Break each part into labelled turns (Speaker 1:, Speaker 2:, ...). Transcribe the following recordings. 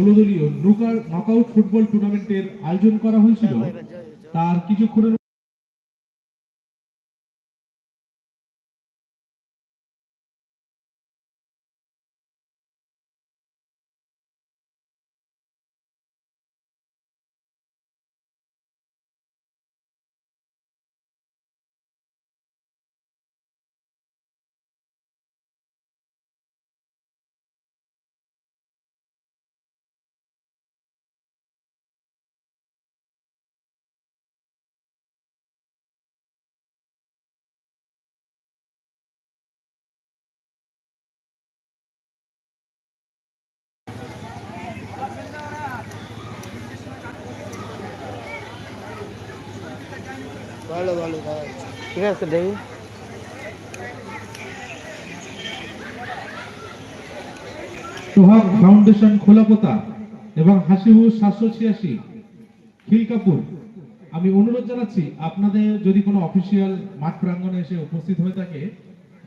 Speaker 1: ষোলো দলীয় knockout football টুর্নামেন্টের আয়োজন করা হয়েছিল। তার কিছুক্ষণের
Speaker 2: ভালো ভালো ঠিক আছে, দেখি।
Speaker 1: সোহাগ ফাউন্ডেশন খোলাপোতা এবং হাসিবু সাতশো ছিয়াশি। খিলকাপুর আমি অনুরোধ জানাচ্ছি, আপনাদের যদি কোনো অফিসিয়াল মাঠ প্রাঙ্গণে এসে উপস্থিত হয়ে থাকে,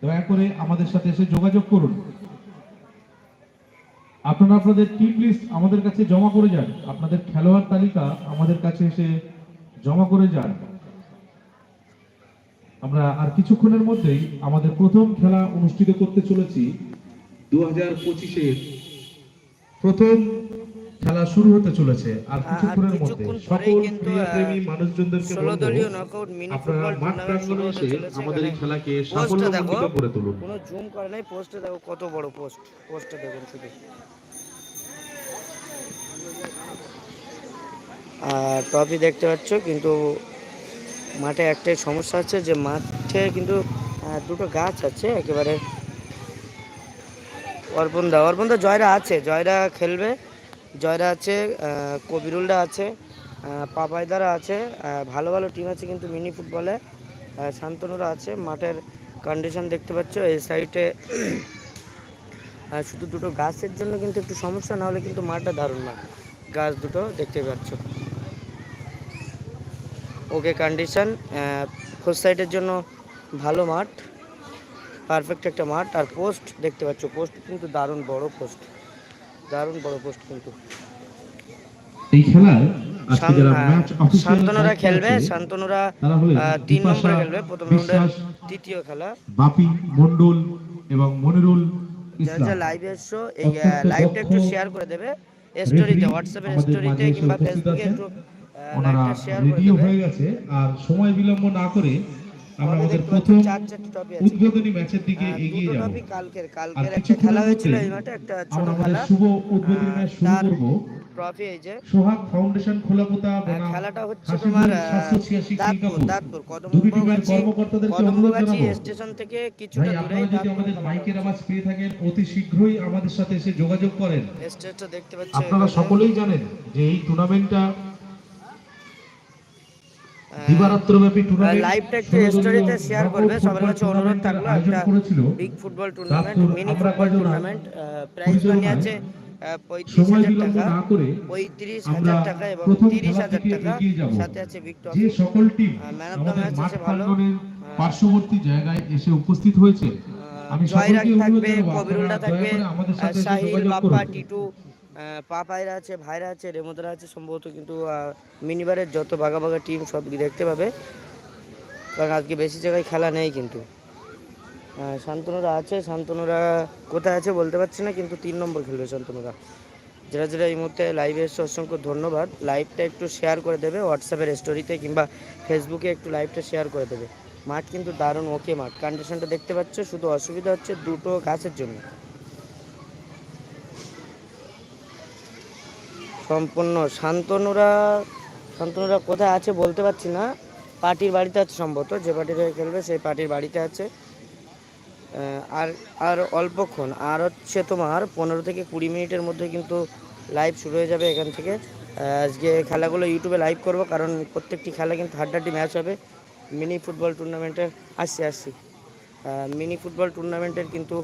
Speaker 1: দয়া করে আমাদের সাথে এসে যোগাযোগ করুন। আপনারা আপনাদের টিম লিস্ট আমাদের কাছে জমা করে যান। আপনাদের খেলোয়াড় তালিকা আমাদের কাছে এসে জমা করে যান। আমরা আর কিছুক্ষণের মধ্যেই আমাদের প্রথম খেলা অনুষ্ঠিত করতে চলেছি দু হাজার পঁচিশের প্রথম খেলা শুরু হতে চলেছে আর কিছুক্ষণের মধ্যে সকল ক্রীড়াপ্রেমী মানুষজনদেরকে বলব আপনারা মাঠ প্রাঙ্গণে এসে আমাদের এই খেলাকে সাফল্যমণ্ডিত করে তুলুন।
Speaker 2: কোনো জুম করে নাই পোস্টে দেখো কত বড় পোস্ট পোস্টে দেখুন শুধু। আর ট্রফি দেখতে পাচ্ছ কিন্তু মাঠে একটাই সমস্যা আছে যে মাঠে কিন্তু দুটো গাছ আছে একেবারে। অর্পণদা অর্পণদা জয়রা আছে, জয়রা খেলবে। জয়রা আছে কবিরুলরা আছে পাপাইদারা আছে ভালো ভালো টিম আছে কিন্তু মিনি ফুটবলে শান্তনুরা আছে, মাঠের কন্ডিশন দেখতে পাচ্ছ, এই সাইডে শুধু দুটো গাছের জন্য কিন্তু একটু সমস্যা, না হলে কিন্তু মাঠটা দারুণ না গাছ দুটো দেখতে পাচ্ছ। ওকে কন্ডিশন ফোর সাইডের জন্য ভালো মাঠ পারফেক্ট একটা মাঠ আর পোস্ট দেখতে পাচ্ছ পোস্ট কিন্তু দারুণ বড় পোস্ট দারুণ বড় পোস্ট কিন্তু।
Speaker 1: এই খেলায়
Speaker 2: শান্তনুরা খেলবে শান্তনুরা তিন নম্বরে খেলবে প্রথম রাউন্ডের তৃতীয় খেলা।
Speaker 1: বাপি মন্ডল এবং মনিরুল
Speaker 2: যারা
Speaker 1: ইসলাম।
Speaker 2: যারা লাইভে এসছো এই লাইভটা একটু শেয়ার করে দেবে। স্টোরিতে হোয়াটসঅ্যাপের স্টোরিতে কিংবা ফেসবুকে একটু
Speaker 1: ওনারা রেডিও হয়ে গেছে আর সময় বিলম্ব না করে আমরা আমাদের প্রথম উদ্বোধনী ম্যাচের দিকে এগিয়ে যাব।
Speaker 2: কালকের
Speaker 1: আর
Speaker 2: কালকের একটা খেলা হয়েছিল এই মাঠে একটা ছোট খেলা।
Speaker 1: শুভ উদ্বোধনী ম্যাচ শুরু করব।
Speaker 2: ট্রফি এই যে
Speaker 1: সোহাগ ফাউন্ডেশন খোলাপোতা বনাম
Speaker 2: খেলাটা হচ্ছে তোমার দাঁতপুর। দাঁতপুর
Speaker 1: কর্মকর্তাদেরকে অনুরোধ জানাব।
Speaker 2: স্টেশন থেকে কিছুটা
Speaker 1: আপনারা যদি আমাদের মাইকের আওয়াজ পেয়ে থাকেন অতি শীঘ্রই আমাদের সাথে এসে যোগাযোগ করেন।
Speaker 2: স্টেজটা দেখতে পাচ্ছ
Speaker 1: আপনারা সকলেই জানেন যে এই টুর্নামেন্টটা
Speaker 2: লাইভটা একটু স্টোরিতে শেয়ার করবে। সবার কাছে অনুরোধ থাকল একটা big football tournament mini football tournament prize money আছে পঁয়ত্রিশ হাজার টাকা পঁয়ত্রিশ হাজার টাকা এবং তিরিশ হাজার টাকা সাথে আছে বিগ
Speaker 1: যে সকল টিম
Speaker 2: of the
Speaker 1: আমাদের মাঠ
Speaker 2: আছে ভালো।
Speaker 1: পার্শ্ববর্তী জায়গায় এসে উপস্থিত হয়েছে। আমি সকলকে অনুরোধ
Speaker 2: থাকবে
Speaker 1: জানাব
Speaker 2: কবিরুলটা থাকবে
Speaker 1: আমাদের সাথে
Speaker 2: সাহিল
Speaker 1: যোগাযোগ
Speaker 2: বাপ্পা
Speaker 1: করুন।
Speaker 2: টিটু পাপাইরা আছে, ভাইরা আছে, রেমোদরা আছে, সম্ভবত কিন্তু মিনিবারের যত বাঘা বাঘা টিম সব দেখতে পাবে। কারণ আজকে বেশি জায়গায় খেলা নেই কিন্তু। শান্তনুরা আছে, শান্তনুরা কোথায় আছে বলতে পারছি না, কিন্তু তিন নম্বর খেলবে শান্তনুরা। যারা যারা এই মুহূর্তে লাইভে এসছে, অসংখ্য ধন্যবাদ। লাইভটা একটু শেয়ার করে দেবে হোয়াটসঅ্যাপের স্টোরিতে কিংবা ফেসবুকে একটু লাইভটা শেয়ার করে দেবে। মাঠ কিন্তু দারুণ ওকে মাঠ। কন্ডিশনটা দেখতে পাচ্ছ, শুধু অসুবিধা হচ্ছে দুটো গাছের জন্য। সম্পূর্ণ। শান্তনুরা শান্তনুরা কোথায় আছে বলতে পারছি না। পার্টির বাড়িতে আছে সম্ভবত, যে পার্টির হয়ে খেলবে সেই পার্টির বাড়িতে আছে। আর আর অল্পক্ষণ, আর হচ্ছে তোমার পনেরো থেকে কুড়ি মিনিটের মধ্যে কিন্তু লাইভ শুরু হয়ে যাবে এখান থেকে। আজকে খেলাগুলো ইউটিউবে লাইভ করব, কারণ প্রত্যেকটি খেলা কিন্তু হাড্ডাহাড্ডি ম্যাচ হবে। মিনি ফুটবল টুর্নামেন্টের আসছি আসছি। মিনি ফুটবল টুর্নামেন্টের কিন্তু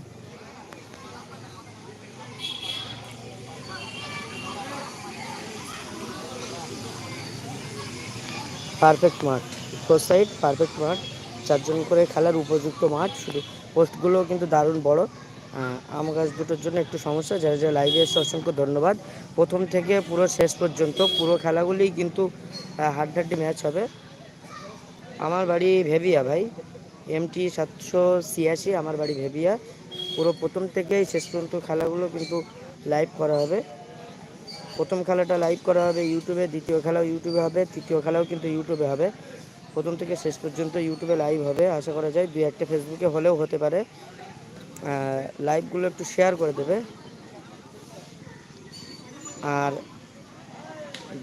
Speaker 2: পারফেক্ট মাঠ। ফোর সাইড পারফেক্ট মাঠ। চারজন করে খেলার উপযুক্ত মাঠ। শুধু পোস্টগুলো কিন্তু দারুণ বড়। আম গাছ দুটোর জন্য একটু সমস্যা। যারা যারা লাইভে এসে অসংখ্য ধন্যবাদ। প্রথম থেকে পুরো শেষ পর্যন্ত পুরো খেলাগুলি কিন্তু হাড্ডাহাড্ডি ম্যাচ হবে। আমার বাড়ি ভেবিয়া ভাই। এমটি সাতশো ছিয়াশি, আমার বাড়ি ভেবিয়া। পুরো প্রথম থেকেই শেষ পর্যন্ত খেলাগুলো কিন্তু লাইভ করা হবে। প্রথম খেলাটা লাইভ করা হবে ইউটিউবে দ্বিতীয় খেলাও ইউটিউবে হবে, তৃতীয় খেলাও কিন্তু ইউটিউবে হবে। প্রথম থেকে শেষ পর্যন্ত ইউটিউবে লাইভ হবে, আশা করা যায়। দুই একটা ফেসবুকে হলেও হতে পারে। লাইভগুলো একটু শেয়ার করে দেবে। আর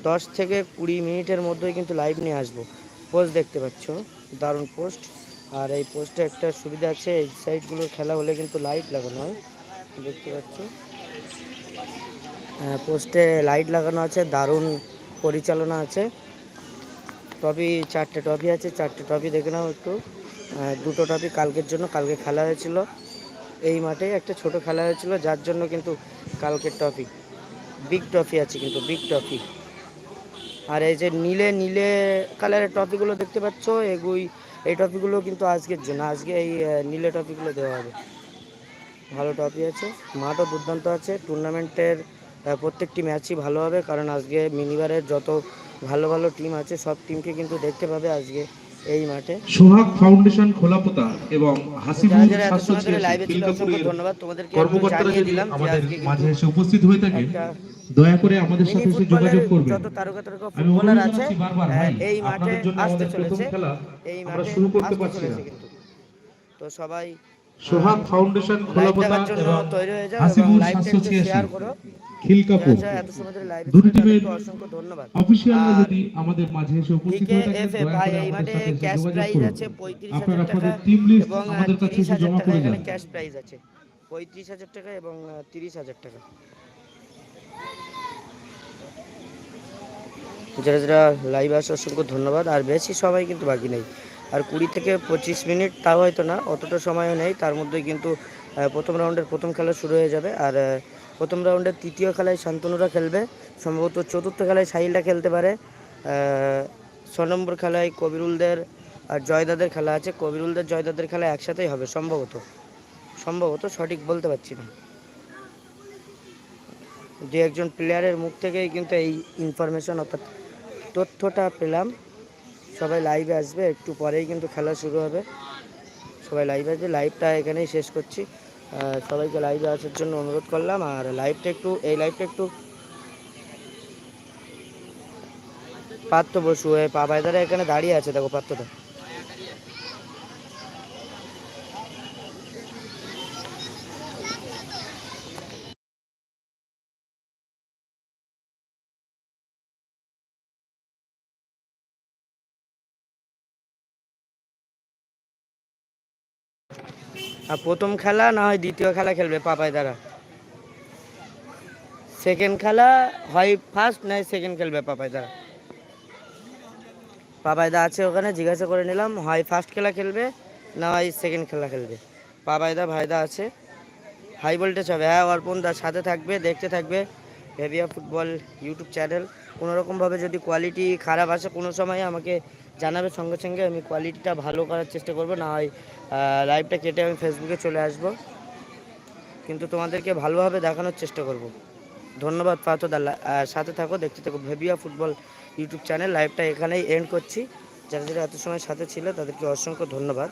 Speaker 2: দশ থেকে কুড়ি মিনিটের মধ্যেই কিন্তু লাইভ নিয়ে আসব। পোস্ট দেখতে পাচ্ছ, দারুণ পোস্ট আর এই পোস্টে একটা সুবিধা আছে, এই সাইটগুলোর খেলা হলে কিন্তু লাইভ লাগানো হয়। দেখতে পাচ্ছ। পোস্টে লাইট লাগানো আছে, দারুণ পরিচালনা আছে। টপি চারটে টপি আছে, চারটে টপি দেখে নাও একটু। দুটো টপি কালকের জন্য, কালকে খেলা হয়েছিল। এই মাঠে একটা ছোট খেলা হয়েছিল, যার জন্য কিন্তু কালকের টপি বিগ ট্রফি আছে কিন্তু বিগ ট্রফি আর এই যে নীলে নীলে কালারের টপিগুলো দেখতে পাচ্ছ, এগুই, এই টপিগুলো কিন্তু আজকের জন্য, আজকে এই নীলে টপিগুলো দেওয়া হবে। ভালো টপি আছে, মাঠও দুর্দান্ত আছে টুর্নামেন্টের প্রত্যেকটি ম্যাচই ভালো হবে কারণ আজকে মিনিবারের যত ভালো ভালো টিম আছে সব টিমকে কিন্তু দেখতে পাবে আজকে এই মাঠে।
Speaker 1: সোহাগ ফাউন্ডেশন খোলাপোতা এবং হাসিবুল
Speaker 2: ধন্যবাদ। তোমাদেরকে জানিয়ে দিলাম আজকে
Speaker 1: মাঝে এসে উপস্থিত হয়ে থাকে দয়া করে আমাদের সাথে এসে যোগাযোগ করবেন।
Speaker 2: যত তারকা তারকা ফুটবলার আছে এই মাঠে
Speaker 1: জন্য
Speaker 2: আসতে চলেছে। এই
Speaker 1: আমরা
Speaker 2: মাঠে
Speaker 1: শুরু করতে পারছি না।
Speaker 2: তো সবাই
Speaker 1: সোহাগ ফাউন্ডেশন খোলাপোতা এবং হাসিবুল
Speaker 2: শেয়ার করো।
Speaker 1: খিলকাপুর দুটি টিমের
Speaker 2: অসংখ্য ধন্যবাদ।
Speaker 1: অফিসিয়ালরা
Speaker 2: আর
Speaker 1: যদি আমাদের মাঝে এসে উপস্থিত হয়ে দয়া করে আমাদের সাথে
Speaker 2: ক্যাশ
Speaker 1: যোগাযোগ করুন। আপনারা আপনাদের টিম লিস্ট আমাদের কাছে এসে জমা করে যান।
Speaker 2: ক্যাশ প্রাইজ আছে। পঁয়ত্রিশ হাজার টাকা এবং তিরিশ হাজার টাকা। যারা যারা লাইভ আসে অসংখ্য ধন্যবাদ। আর বেশি সবাই কিন্তু বাকি নেই। আর কুড়ি থেকে পঁচিশ মিনিট তাও হয়তো না অতটা সময়ও নেই। তার মধ্যে কিন্তু প্রথম রাউন্ডের প্রথম খেলা শুরু হয়ে যাবে। আর প্রথম রাউন্ডের তৃতীয় খেলায় শান্তনুরা খেলবে, সম্ভবত চতুর্থ খেলায় সাহিলটা খেলতে পারে। ছ নম্বর খেলায় কবিরুলদের আর জয়দাদের খেলা আছে। কবিরুলদের, জয়দাদের খেলা একসাথেই হবে, সম্ভবত। সম্ভবত সঠিক বলতে পারছি না। দু একজন প্লেয়ারের মুখ থেকেই কিন্তু এই ইনফরমেশন অর্থাৎ তথ্যটা পেলাম। সবাই লাইভে আসবে, একটু পরেই কিন্তু খেলা শুরু হবে। সবাই লাইভে আসবে লাইভটা এখানেই শেষ করছি। সবাইকে লাইভে আসার জন্য অনুরোধ করলাম। আর লাইভটা একটু এই লাইভটা একটু পাত্র বসু, এ পা পায়দারা এখানে দাঁড়িয়ে আছে, দেখো পাত্রটা প্রথম খেলা না হয় দ্বিতীয় খেলা খেলবে পাপাই দ্বারা। সেকেন্ড খেলা হয় ফার্স্ট নয় সেকেন্ড খেলবে পাপাই দ্বারা। পাপাইদা আছে ওখানে, জিজ্ঞাসা করে নিলাম, হয় ফার্স্ট খেলা খেলবে, না হয় সেকেন্ড খেলা খেলবে। পাপাইদা ভাইদা আছে। হাই ভোল্টেজ হবে। হ্যাঁ অর্পণ দার সাথে থাকবে, দেখতে থাকবে। ভেভিয়া ফুটবল ইউটিউব চ্যানেল কোনোরকমভাবে যদি কোয়ালিটি খারাপ আসে, কোনো সময় আমাকে জানাবে সঙ্গে সঙ্গে, আমি কোয়ালিটিটা ভালো করার চেষ্টা করব, না হয় লাইভটা কেটে আমি ফেসবুকে চলে আসব। কিন্তু তোমাদেরকে ভালোভাবে দেখানোর চেষ্টা করব। ধন্যবাদ পাতো দা সাথে থাকো, দেখতে থাকো ভেবিয়া ফুটবল ইউটিউব চ্যানেল। লাইভটা এখানেই এন্ড করছি। যারা যারা এত সময় সাথে ছিল, তাদেরকে অসংখ্য ধন্যবাদ।